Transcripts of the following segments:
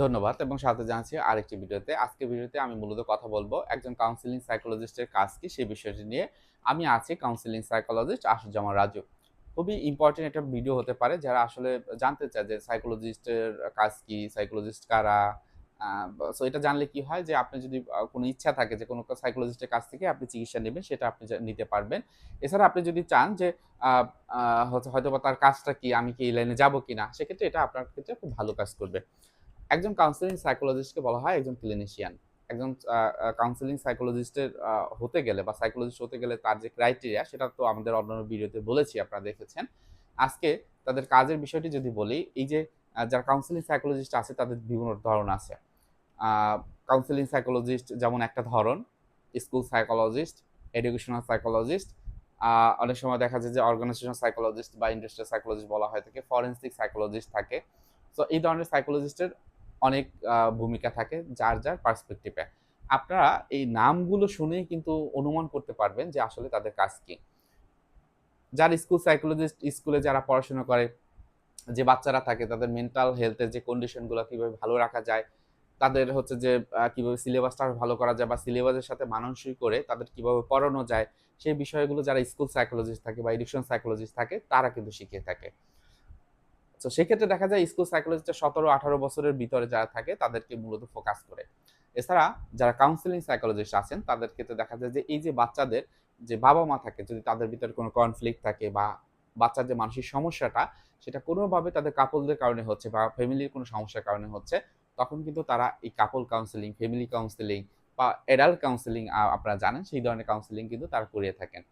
ধন্যবাদ এবং সাথে জানাচ্ছি আরেকটি ভিডিওতে। আজকে ভিডিওতে আমি মূলত কথা বলব একজন কাউন্সিলিং সাইকোলজিস্টের কাজ কি, সেই বিষয়টি নিয়ে। আমি আছি কাউন্সিলিং সাইকোলজিস্ট আশুজামা রাজু। খুবই ইম্পর্টেন্ট একটা ভিডিও হতে পারে যারা আসলে জানতে চায় যে সাইকোলজিস্টের কাজ কি সাইকোলজিস্ট কারা? সো এটা জানলে কি হয় যে আপনি যদি কোনো ইচ্ছা থাকে যে কোনো সাইকোলজিস্টের কাছ থেকে আপনি চিকিৎসা নেবেন, সেটা আপনি নিতে পারবেন। এছাড়া আপনি যদি চান যে হয়তো বা তার কাজটা কি, আমি কি এই লাইনে যাব কিনা, সেক্ষেত্রে এটা আপনার ক্ষেত্রে খুব ভালো কাজ করবে। একজন কাউন্সিলিং সাইকোলজিস্টকে বলা হয় একজন ক্লিনিশিয়ান একজন কাউন্সিলিং সাইকোলজিস্টের হতে গেলে বা সাইকোলজিস্ট হতে গেলে তার যে ক্রাইটেরিয়া সেটা তো আমাদের অন্যান্য ভিডিওতে বলেছি, আপনারা দেখেছেন। আজকে তাদের কাজের বিষয়টি যদি বলি, এই যে যারা কাউন্সিলিং সাইকোলজিস্ট আছে, তাদের বিভিন্ন ধরন আছে। কাউন্সিলিং সাইকোলজিস্ট যেমন একটা ধরন স্কুল সাইকোলজিস্ট এডুকেশনাল সাইকোলজিস্ট অনেক সময় দেখা যায় যে অর্গানাইজেশনাল সাইকোলজিস্ট বা ইন্ডাস্ট্রিয়াল সাইকোলজিস্ট বলা হয় থাকে ফরেন্সিক সাইকোলজিস্ট থাকে। তো এই ধরনের সাইকোলজিস্টের অনেক ভূমিকা থাকে যার যার পার্সপেক্টিভে আপনারা এই নামগুলো শুনেই কিন্তু অনুমান করতে পারবেন যে আসলে তাদের কাজ কি। যার স্কুল সাইকোলজিস্ট স্কুলে যারা পড়াশোনা করে, যে বাচ্চারা থাকে, তাদের মেন্টাল হেলথের যে কন্ডিশনগুলো কীভাবে ভালো রাখা যায়, তাদের হচ্ছে যে কীভাবে সিলেবাসটা ভালো করা যায় বা সিলেবাসের সাথে মানানসই করে তাদের কীভাবে পড়ানো যায়, সেই বিষয়গুলো যারা স্কুল সাইকোলজিস্ট থাকে বা এডুকেশন সাইকোলজিস্ট থাকে, তারা কিন্তু শিখিয়ে থাকে। তো সেক্ষেত্রে দেখা যায় স্কুল সাইকোলজিস্টের সতেরো, আঠারো বছরের ভিতরে যারা থাকে, তাদেরকে মূলত ফোকাস করে। এছাড়া যারা কাউন্সিলিং সাইকোলজিস্ট আছেন, তাদের ক্ষেত্রে দেখা যায় যে এই যে বাচ্চাদের যে বাবা মা থাকে, যদি তাদের ভিতরে কোনো কনফ্লিক্ট থাকে বা বাচ্চার যে মানসিক সমস্যাটা, সেটা কোনোভাবে তাদের কাপলদের কারণে হচ্ছে বা ফ্যামিলির কোনো সমস্যার কারণে হচ্ছে, তখন কিন্তু তারা এই কাপল কাউন্সিলিং ফ্যামিলি কাউন্সিলিং বা এডাল্ট কাউন্সিলিং আপনারা জানেন, সেই ধরনের কাউন্সিলিং কিন্তু তারা করিয়ে থাকেন।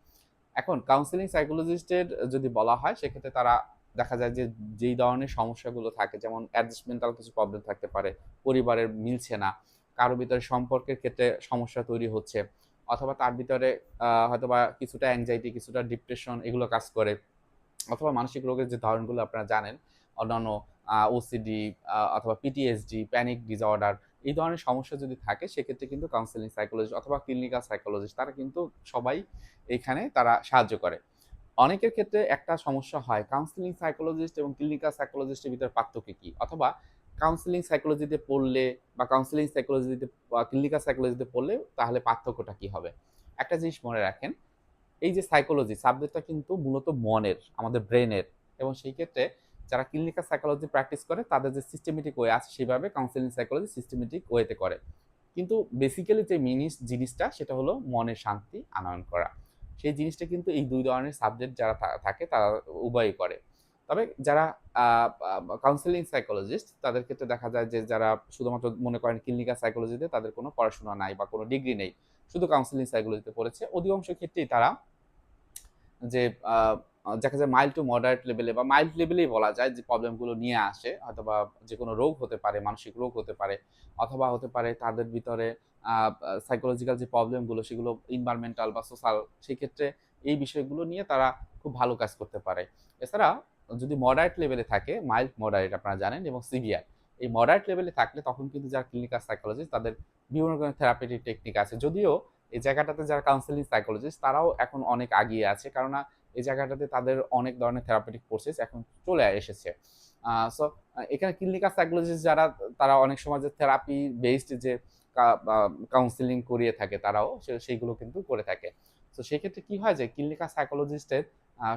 এখন কাউন্সিলিং সাইকোলজিস্টের যদি বলা হয়, সেক্ষেত্রে তারা দেখা যায় যে যেই ধরনের সমস্যাগুলো থাকে, যেমন অ্যাডজাস্টমেন্টাল কিছু প্রবলেম থাকতে পারে, পরিবারের মিলছে না, কারও ভিতরে সম্পর্কের ক্ষেত্রে সমস্যা তৈরি হচ্ছে, অথবা তার ভিতরে হয়তোবা কিছুটা অ্যাংজাইটি কিছুটা ডিপ্রেশন এগুলো কাজ করে, অথবা মানসিক রোগের যে ধরনগুলো আপনারা জানেন, অন্যান্য ওসিডি অথবা পিটিএসডি প্যানিক ডিসঅর্ডার এই ধরনের সমস্যা যদি থাকে, সেক্ষেত্রে কিন্তু কাউন্সিলিং সাইকোলজিস্ট অথবা ক্লিনিক্যাল সাইকোলজিস্ট তারা কিন্তু সবাই এখানে তারা সাহায্য করে। অনেকের ক্ষেত্রে একটা সমস্যা হয় কাউন্সিলিং সাইকোলজিস্ট এবং ক্লিনিক্যাল সাইকোলজিস্টের ভিতরে পার্থক্য কি? অথবা কাউন্সিলিং সাইকোলজিতে পড়লে বা কাউন্সিলিং সাইকোলজিতে ক্লিনিক্যাল সাইকোলজিতে পড়লে তাহলে পার্থক্যটা কি হবে? একটা জিনিস মনে রাখেন, এই যে সাইকোলজি সাবজেক্টটা কিন্তু মূলত মনের, আমাদের ব্রেনের এবং সেই ক্ষেত্রে যারা ক্লিনিক্যাল সাইকোলজি প্র্যাকটিস করে, তাদের যে সিস্টেমেটিক ওয়ে আছে সেভাবে কাউন্সিলিং সাইকোলজি সিস্টেমেটিক ওয়েতে করে। কিন্তু বেসিক্যালি যে মিনিস জিনিসটা, সেটা হলো মনের শান্তি আনয়ন করা। সেই জিনিসটা কিন্তু এই দুই ধরনের সাবজেক্ট যারা থাকে তারা উভয়ই করে। তবে যারা কাউন্সেলিং সাইকোলজিস্ট তাদের ক্ষেত্রে দেখা যায় যে যারা শুধুমাত্র মনে করেন ক্লিনিক্যাল সাইকোলজিতে তাদের কোনো পড়াশোনা নাই বা কোনো ডিগ্রি নেই। শুধু কাউন্সেলিং সাইকোলজিতে পড়েছে। অধিকাংশ ক্ষেত্রেই তারা যে দেখা যায় মাইল্ড টু মডারেট লেভেলে বা মাইল্ড লেভেলেই বলা যায় যে প্রবলেমগুলো নিয়ে আসে, অথবা যে কোনো রোগ হতে পারে, মানসিক রোগ হতে পারে, অথবা হতে পারে তাদের ভিতরে সাইকোলজিক্যাল যে প্রবলেমগুলো সেগুলো ইনভারমেন্টাল বা সোশ্যাল সেই ক্ষেত্রে এই বিষয়গুলো নিয়ে তারা খুব ভালো কাজ করতে পারে। এছাড়া যদি মডারেট লেভেলে থাকে মাইল্ড মডারেট আপনারা জানেন এবং সিভিয়ার এই মডারেট লেভেলে থাকলে তখন কিন্তু যারা ক্লিনিক্যাল সাইকোলজিস্ট তাদের বিভিন্ন রকমের থেরাপিটিক টেকনিক আছে। যদিও এই জায়গাটাতে যারা কাউন্সিলিং সাইকোলজিস্ট তারাও এখন অনেক আগিয়ে আছে, কেননা এই জায়গাটাতে তাদের অনেক ধরনের থেরাপিটিক প্রসেস এখন চলে এসেছে। সো এখানে ক্লিনিক্যাল সাইকোলজিস্ট যারা, তারা অনেক সময় যে থেরাপি বেসড যে কাউন্সিলিং করিয়ে থাকে তারাও সেইগুলো কিন্তু করে থাকে। তো সেক্ষেত্রে কি হয় যে ক্লিনিক্যাল সাইকোলজিস্টের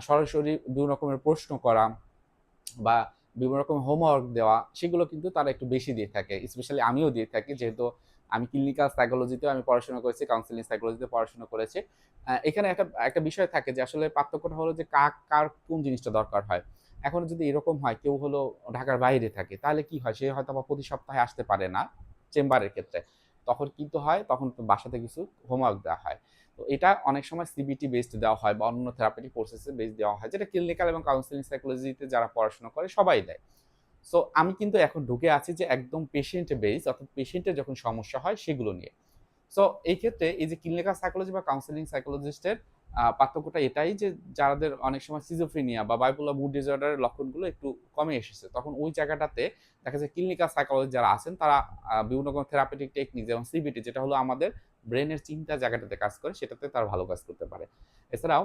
সরাসরি বিভিন্ন রকমের প্রশ্ন করা বা বিভিন্ন রকম হোমওয়ার্ক দেওয়া, সেগুলো কিন্তু তারা একটু বেশি দিয়ে থাকে। স্পেশালি আমিও দিয়ে থাকি, যেহেতু আমি ক্লিনিক্যাল সাইকোলজিতেও আমি পড়াশোনা করেছি কাউন্সিলিং সাইকোলজিতে পড়াশোনা করেছি। এখানে একটা একটা বিষয় থাকে যে আসলে পার্থক্যটা হলো যে কাক কার কোন জিনিসটা দরকার হয়। এখন যদি এরকম হয়, কেউ হলো ঢাকার বাইরে থাকে, তাহলে কি হয়? সে হয়তো প্রতি সপ্তাহে আসতে পারে না চেম্বারের ক্ষেত্রে। তখন কিন্তু হয়, তখন বাসাতে কিছু হোমওয়ার্ক দেওয়া হয়। তো এটা অনেক সময় সিবিটি বেসড দেওয়া হয় বা অন্য থেরাপিটিক প্রসেসে বেস দেওয়া হয়, যেটা ক্লিনিক্যাল এবং কাউন্সিলিং সাইকোলজিতে যারা পড়াশোনা করে সবাই দেয়। সো আমি কিন্তু এখন ঢুকে আছি যে একদম পেশেন্ট বেস অর্থাৎ পেশেন্টের যখন সমস্যা হয় সেগুলো নিয়ে। সো এই ক্ষেত্রে এই যে ক্লিনিক্যাল সাইকোলজি বা কাউন্সিলিং সাইকোলজিস্টের পার্থক্যটা এটাই যে যাদের অনেক সময় সিজোফ্রিনিয়া বা বাইপোলার মুড ডিসঅর্ডারের লক্ষণগুলো একটু কমে এসেছে, তখন ওই জায়গাটাতে দেখা যায় ক্লিনিক্যাল সাইকোলজি যারা আছেন তারা বিভিন্ন রকম থেরাপিটিক টেকনিক যেমন সিবিটি যেটা হলো আমাদের ব্রেনের চিন্তা জায়গাটাতে কাজ করে, সেটাতে তারা ভালো কাজ করতে পারে। এছাড়াও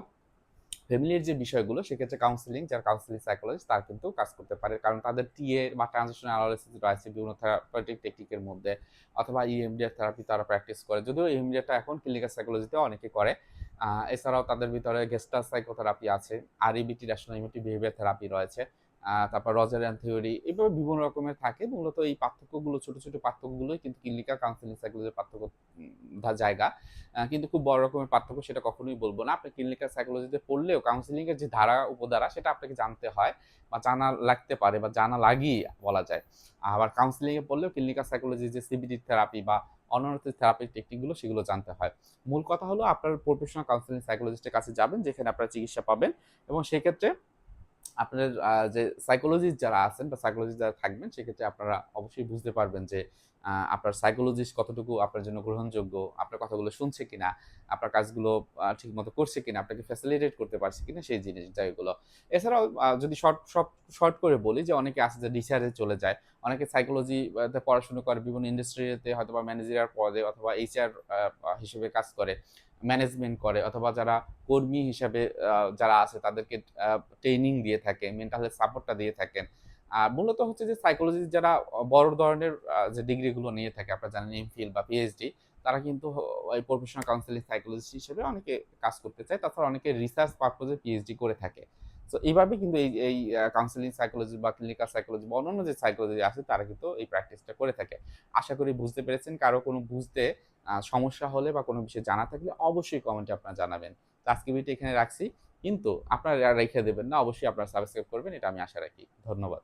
ফ্যামিলির যে বিষয়গুলো, সেক্ষেত্রে কাউন্সিলিং যার কাউন্সিলিং সাইকোলজিস্ট তার কিন্তু কাজ করতে পারে। কারণ তাদের টিএ বা ট্রানজেকশন অ্যানালাইসিস রয়েছে বিভিন্ন থেরাপিটিক টেকনিকের মধ্যে অথবা E ইএমডিআর থেরাপি তারা প্র্যাকটিস করে। যদিও E ইএমডিআরটা এখন ক্লিনিক্যাল সাইকোলজিতে অনেকে করে। এছাড়াও তাদের ভিতরে গেস্টার সাইকোথেরাপি আছে আর EBT rational emotive behaviour therapy রয়েছে। আহ, রজার অ্যান্ড থিওরি এভাবে বিভিন্ন রকমের থাকে। মূলত এই পার্থক্যগুলো ছোট ছোট পার্থক্যগুলোই কিন্তু ক্লিনিক্যাল কাউন্সিলিং সাইকোলজির পার্থক্য জায়গা। কিন্তু খুব বড় রকমের পার্থক্য সেটা কখনোই বলব না। আপনি ক্লিনিক্যাল সাইকোলজিতে পড়লেও কাউন্সিলিং এর যে ধারা উপধারা সেটা আপনাকে জানতে হয় বা জানা লাগতে পারে বা জানা লাগিয়ে বলা যায়। আবার কাউন্সিলিং এ পড়লেও ক্লিনিক্যাল সাইকোলজি যে সিবিটি থেরাপি বা অন্যান্য থেরাপি টেকনিকগুলো সেগুলো জানতে হয়। মূল কথা হলো আপনার প্রফেশনাল কাউন্সিলিং সাইকোলজিস্টের কাছে যাবেন যেখানে আপনারা চিকিৎসা পাবেন এবং সেক্ষেত্রে আপনার যে সাইকোলজিস্ট যারা আছেন বা সাইকোলজিস্ট যারা থাকবেন সেক্ষেত্রে আপনারা অবশ্যই বুঝতে পারবেন যে আপনার সাইকোলজিস্ট কতটুকু আপনার জন্য গ্রহণযোগ্য আপনার কথাগুলো শুনছে কিনা আপনার কাজগুলো আহ, ঠিকমতো করছে কিনা আপনাকে ফ্যাসিলিটেট করতে পারছে কিনা সেই জিনিস জায়গাগুলো এছাড়াও যদি শর্ট সব শর্ট করে বলি যে অনেকে আছে যে রিসার্চে চলে যায় অনেকে সাইকোলজি পড়াশোনা করে বিভিন্ন ইন্ডাস্ট্রিতে হয়তো বা ম্যানেজার পদে অথবা এইচআর হিসেবে কাজ করে। ম্যানেজমেন্ট করে অথবা যারা কর্মী হিসাবে যারা আছে তাদেরকে ট্রেনিং দিয়ে থাকে মেন্টাল হেলথ সাপোর্টটা দিয়ে থাকেন। আর মূলত হচ্ছে যে সাইকোলজি যারা বড় ধরনের যে ডিগ্রিগুলো নিয়ে থাকে, আপনারা জানেন এমফিল বা পিএইচডি তারা কিন্তু ওই প্রফেশনাল কাউন্সিলিং সাইকোলজিস্ট হিসেবে অনেকে কাজ করতে চায়। তাছাড়া অনেকে রিসার্চ পারপোজে পিএইচডি করে থাকে। তো এইভাবে কিন্তু এই এই কাউন্সিলিং সাইকোলজি বা ক্লিনিক্যাল সাইকোলজি বা অন্যান্য যে সাইকোলজি আছে, তারা কিন্তু এই প্র্যাকটিসটা করে থাকে। আশা করি বুঝতে পেরেছেন। কারও কোনো বুঝতে সমস্যা হলে বা কোনো বিষয়ে জানা থাকলে অবশ্যই কমেন্টে আপনারা জানাবেন। তো আজকে ভিডিও এখানে রাখছি। কিন্তু আপনারা রেখে দেবেন না, অবশ্যই আপনারা সাবস্ক্রাইব করবেন, এটা আমি আশা রাখি। ধন্যবাদ।